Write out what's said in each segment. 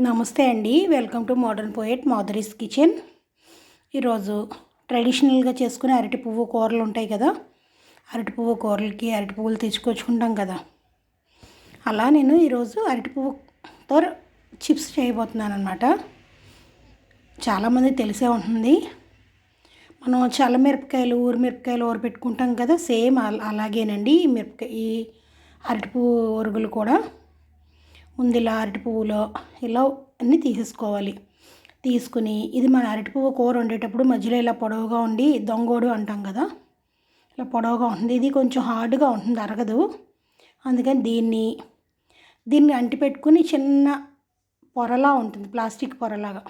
నమస్తే అండి. Welcome to modern poet Madhuri's kitchen ఈరోజు ట్రెడిషనల్గా చేసుకునే అరటి పువ్వు కూరలు ఉంటాయి కదా. అరటి పువ్వు కూరలకి అరటి పువ్వులు తెచ్చుకొచ్చుకుంటాం కదా. అలా నేను ఈరోజు అరటి పువ్వుతో చిప్స్ చేయబోతున్నాను అనమాట చాలామంది తెలిసే ఉంటుంది. మనం చల్ల మిరపకాయలు ఊరి మిరపకాయలు ఊర పెట్టుకుంటాం కదా సేమ్ అలాగేనండి. ఈ మిరపకాయ ఈ అరటి పువ్వు ఒరుగులు కూడా. ఉంది ఇలా అరటి పువ్వులో ఇలా అన్నీ తీసేసుకోవాలి. తీసుకుని ఇది మన అరటి పువ్వు కూర వండేటప్పుడు మధ్యలో ఇలా పొడవుగా ఉండి దొంగోడు అంటాం కదా. ఇలా పొడవుగా ఉంటుంది. ఇది కొంచెం హార్డ్గా ఉంటుంది. అరగదు. అందుకని దీన్ని దీన్ని అంటి పెట్టుకుని చిన్న పొరలా ఉంటుంది. ప్లాస్టిక్ పొరలాగా.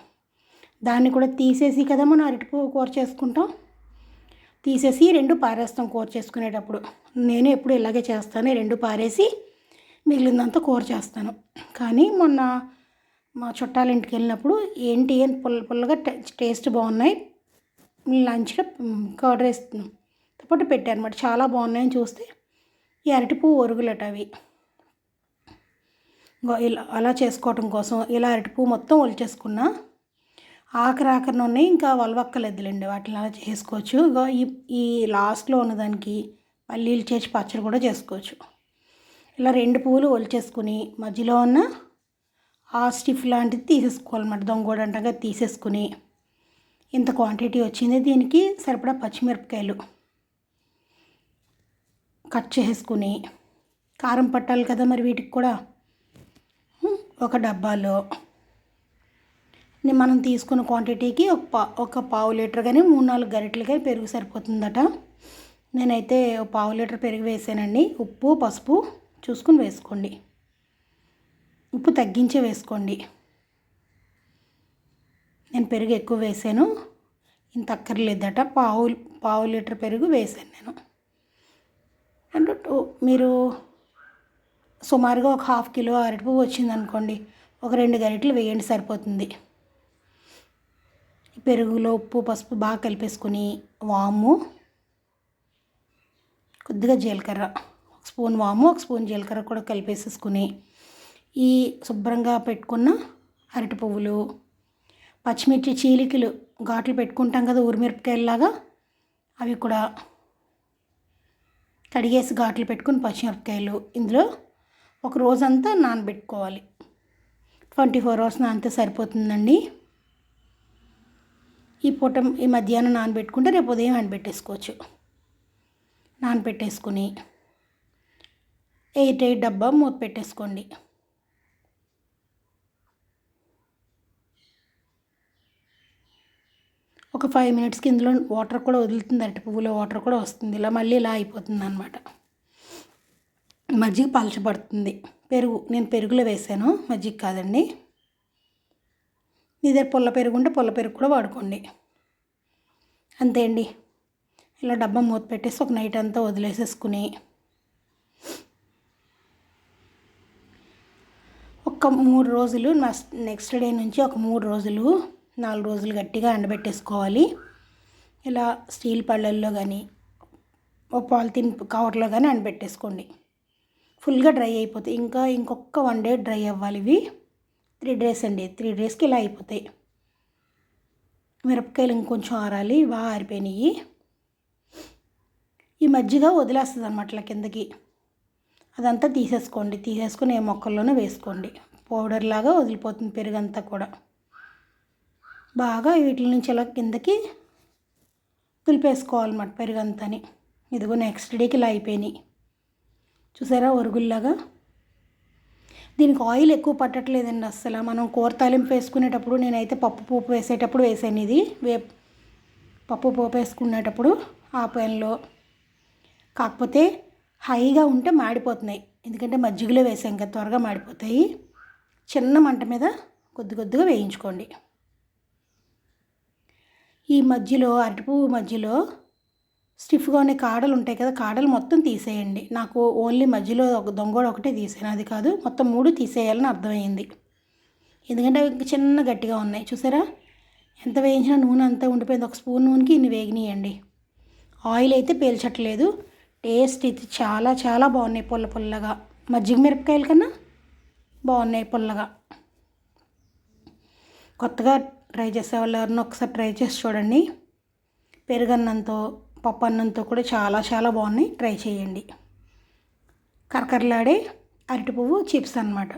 దాన్ని కూడా తీసేసి కదా మనం అరటి పువ్వు కూర చేసుకుంటాం. తీసేసి రెండు పారేస్తాం కూర చేసుకునేటప్పుడు. నేను ఎప్పుడు ఇలాగే చేస్తాను. రెండు పారేసి మిగిలిందంతా కూర చేస్తాను. కానీ మొన్న మా చుట్టాల ఇంటికి వెళ్ళినప్పుడు ఏంటి అని పుల్ల పుల్లగా టేస్ట్ బాగున్నాయి. లంచ్లో కర్డ్ రైస్ పాటు పెట్టారనమాట చాలా బాగున్నాయని చూస్తే ఈ అరటి పువ్వు ఒరుగులట అవి. ఇలా అలా చేసుకోవటం కోసం ఇలా అరటి పువ్వు మొత్తం ఒలిచేసుకున్నా ఆఖరి ఆఖరిన ఉన్నాయి. ఇంకా వలవక్కలేదులేండి. వాటిని అలా చేసుకోవచ్చు. ఈ ఈ లాస్ట్లో ఉన్నదానికి పల్లీలు చేసి పచ్చడి కూడా చేసుకోవచ్చు. ఇలా రెండు పువ్వులు ఒలిచేసుకుని మధ్యలో ఉన్న ఆ స్టిఫ్ లాంటిది తీసేసుకోవాలన్నమాట దొంగోడు అంటగా తీసేసుకుని. ఇంత క్వాంటిటీ వచ్చింది. దీనికి సరిపడా పచ్చిమిరపకాయలు కట్ చేసుకుని కారం పట్టాలి కదా మరి వీటికి కూడా. ఒక డబ్బాలో. మనం తీసుకున్న క్వాంటిటీకి ఒక పా ఒక పావు లీటర్ కానీ మూడు నాలుగు గరిటెలు కానీ పెరుగు సరిపోతుందట. నేనైతే పావు లీటర్ పెరుగు వేసానండి. ఉప్పు పసుపు చూసుకుని వేసుకోండి. ఉప్పు తగ్గించే వేసుకోండి. నేను పెరుగు ఎక్కువ వేసాను. ఇంత అక్కర్లేదట. పావు పావు లీటర్ పెరుగు వేసాను నేను. అండ్ మీరు సుమారుగా ఒక హాఫ్ కిలో అరటిపువ్వు వచ్చింది అనుకోండి ఒక రెండు గరిటలు వేయండి సరిపోతుంది. పెరుగులో ఉప్పు పసుపు బాగా కలిపేసుకొని వాము కొద్దిగా జీలకర్ర. స్పూన్ వాము ఒక స్పూన్ జీలకర్ర కూడా కలిపేసేసుకుని ఈ శుభ్రంగా పెట్టుకున్న అరటి పువ్వులు పచ్చిమిర్చి చీలికలు ఘాట్లు పెట్టుకుంటాం కదా ఊరిమిరపకాయలలాగా అవి కూడా కడిగేసి ఘాట్లు పెట్టుకుని పచ్చిమిరపకాయలు ఇందులో ఒక రోజంతా నానబెట్టుకోవాలి. ట్వంటీ ఫోర్ అవర్స్ నానితే సరిపోతుందండి. ఈ పూట ఈ మధ్యాహ్నం నానబెట్టుకుంటే రేపు ఉదయం నానబెట్టేసుకోవచ్చు నానబెట్టేసుకుని ఎయిట్ ఎయిట్ డబ్బా మూత పెట్టేసుకోండి. ఒక ఫైవ్ మినిట్స్కి ఇందులో వాటర్ కూడా వదులుతుంది అరటి పువ్వులో వాటర్ కూడా వస్తుంది. ఇలా మళ్ళీ ఇలా అయిపోతుంది అనమాట మజ్జిగ పలచబడుతుంది. పెరుగు నేను పెరుగులో వేసాను. మజ్జిగ కాదండి. మీ దగ్గర పుల్ల పెరుగు ఉంటే పుల్ల పెరుగు కూడా వాడుకోండి. అంతే అండి. ఇలా డబ్బా మూత పెట్టేసి ఒక నైట్ అంతా వదిలేసేసుకుని ఒక మూడు రోజులు నెక్స్ట్ డే నుంచి ఒక మూడు రోజులు నాలుగు రోజులు గట్టిగా ఎండబెట్టేసుకోవాలి. ఇలా స్టీల్ పళ్ళల్లో కానీ ఓ పాలిథిన్ కవర్లో కానీ ఎండబెట్టేసుకోండి. ఫుల్గా డ్రై అయిపోతాయి. ఇంకా ఇంకొక వన్ డే డ్రై అవ్వాలి ఇవి. త్రీ డేస్ అండి. త్రీ డేస్కి ఇలా అయిపోతాయి. మిరపకాయలు ఇంకొంచెం ఆరాలి. బాగా ఆరిపోయినాయి. ఈ మజ్జిగ వదిలేస్తుంది అనమాట కిందకి. అదంతా తీసేసుకోండి. తీసేసుకుని ఏ మొక్కల్లోనూ వేసుకోండి. పౌడర్ లాగా వదిలిపోతుంది పెరుగంతా కూడా. బాగా వీటి నుంచి ఇలా కిందకి తులిపేసుకోవాలన్నమాట పెరుగంతని. ఇదిగో నెక్స్ట్ డేకి ఇలా అయిపోయినాయి. చూసారా ఒరుగుల్లాగా? దీనికి ఆయిల్ ఎక్కువ పట్టట్లేదండి అస్సలు. మనం కూర తాలింపు వేసుకునేటప్పుడు నేనైతే పప్పు పోపు వేసేటప్పుడు వేసాను ఇది. వే పప్పు పోపు వేసుకునేటప్పుడు ఆ పెన్లో కాకపోతే హైగా ఉంటే మాడిపోతున్నాయి. ఎందుకంటే మజ్జిగలో వేసాం కదా త్వరగా మాడిపోతాయి. చిన్న మంట మీద కొద్ది కొద్దిగా వేయించుకోండి. ఈ మధ్యలో అరటిపువ్వు మధ్యలో స్టిఫ్గా ఉండే కాడలు ఉంటాయి కదా కాడలు మొత్తం తీసేయండి. నాకు ఓన్లీ మధ్యలో ఒక దొంగోడు ఒకటే తీసాను అది కాదు మొత్తం మూడు తీసేయాలని అర్థమైంది. ఎందుకంటే అవి చిన్న గట్టిగా ఉన్నాయి. చూసారా? ఎంత వేయించినా నూనె అంతా ఉండిపోయింది. ఒక స్పూన్ నూనెకి ఇన్ని వేగినాయండి. ఆయిల్ అయితే పేల్చట్లేదు. టేస్ట్ ఇది చాలా చాలా బాగున్నాయి పుల్ల పుల్లగా. మజ్జిగ మిరపకాయల కన్నా బాగున్నాయి పుల్లగా. కొత్తగా ట్రై చేసేవాళ్ళు ఎవరన్నా ఒకసారి ట్రై చేసి చూడండి. పెరుగన్నంతో పప్పు అన్నంతో కూడా చాలా చాలా బాగున్నాయి. ట్రై చేయండి. కరకరలాడే అరటి పువ్వు చిప్స్ అనమాట